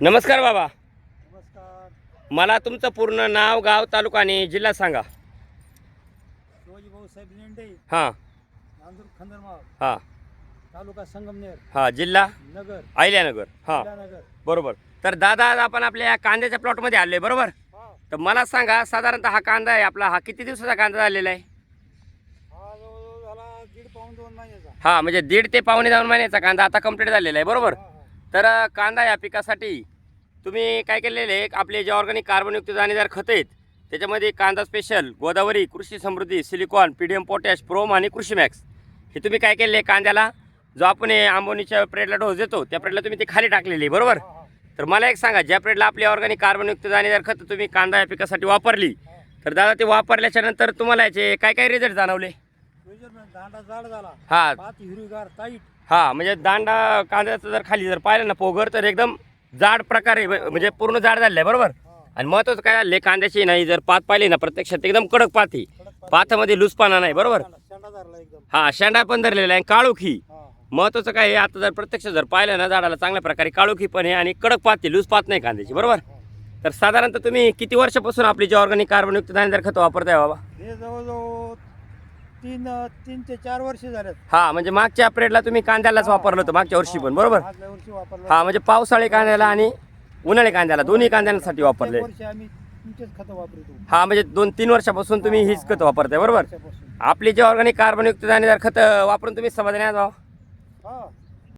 नमस्कार बाबा. नमस्कार. मला तुमचं पूर्ण नाव गाव तालुका आणि जिल्हा सांगा. हां. हां. तालुका संगमनेर. हां जिल्हा? नगर. हां. बरोबर. तर दादा आज आपण आपल्या या कांद्याच्या प्लॉटमध्ये आले बरोबर? तर मला सांगा साधारणतः हा कांदा आहे आपला हा किती दिवसाचा कांदा झालेला आहे? हा हां म्हणजे दीड ते पावणे दोन महिन्याचा कांदा आता कंप्लीट झालेला आहे बरोबर. तर कांदा या पिकासाठी तुम्ही काय केलेले आपले जे ऑर्गॅनिक कार्बनयुक्त दाणेदार खत आहेत त्याच्यामध्ये कांदा special Godavari Krishi Samruddhi silicon P D M potash PROM आणि कृषी मॅक्स हे तुम्ही काय केले कांद्याला? जो आपण हे आंबोनीच्या प्रेडला डोस देतो त्या प्रेडला तुम्ही ते खाली टाकलेली आहे, बरोबर? तर मला एक सांगा ज्या प्रेडला आपली ऑर्गॅनिक कार्बनयुक्त दाणेदार खतं तुम्ही कांदा या पिकासाठी वापरली तर दादा ते वापरल्याच्यानंतर तुम्हाला याचे काय काय रिझल्ट जाणवले? दांडा जाड झाला. हां. पात हिरवीगार टाईट हा म्हणजे दांडा कांद्याचं जर खाली जर पाहिलं ना पोगर तर एकदम जाड प्रकारे म्हणजे पूर्ण जाड झालेलं आहे बरोबर? आणि महत्वाचं काय झालं कांद्याची नाही जर पात पाहिली ना प्रत्यक्षात एकदम कडक पात ही. पातामध्ये लुसपाना नाही बरोबर? हा शेंडा पण धरलेला आहे काळोखी. महत्वाचं काय आता जर प्रत्यक्ष जर पाहिलं ना झाडाला चांगल्या प्रकारे काळोखी पण आहे आणि कडक पात लूज पात नाही कांद्याची बरोबर? तर साधारणतः तुम्ही किती वर्षापासून आपली जी ऑर्गॅनिक कार्बनयुक्त दाणेदार खतं वापरताय बाबा? हे जवळजवळ तीन तीन ते चार वर्ष झालेत. हा म्हणजे मागच्या पिरियडला तुम्ही कांद्यालाच वापरलं होतं मागच्या वर्षी पण बरोबर? मागल्या वर्षी वापरलं हा म्हणजे पावसाळी कांद्याला आणि उन्हाळी कांद्याला दोन्ही कांद्यांसाठी वापरले. प्रत्येक वर्षी आम्ही तुमचेच खतं वापरतो हा म्हणजे दोन तीन वर्षापासून तुम्ही हीच खतं वापरताय बरोबर? वर्षापासून. आपली जे ऑर्गॅनिक कार्बनयुक्त दाणेदार खतं वापरून तुम्ही समाधानी आहात भाऊ? हा.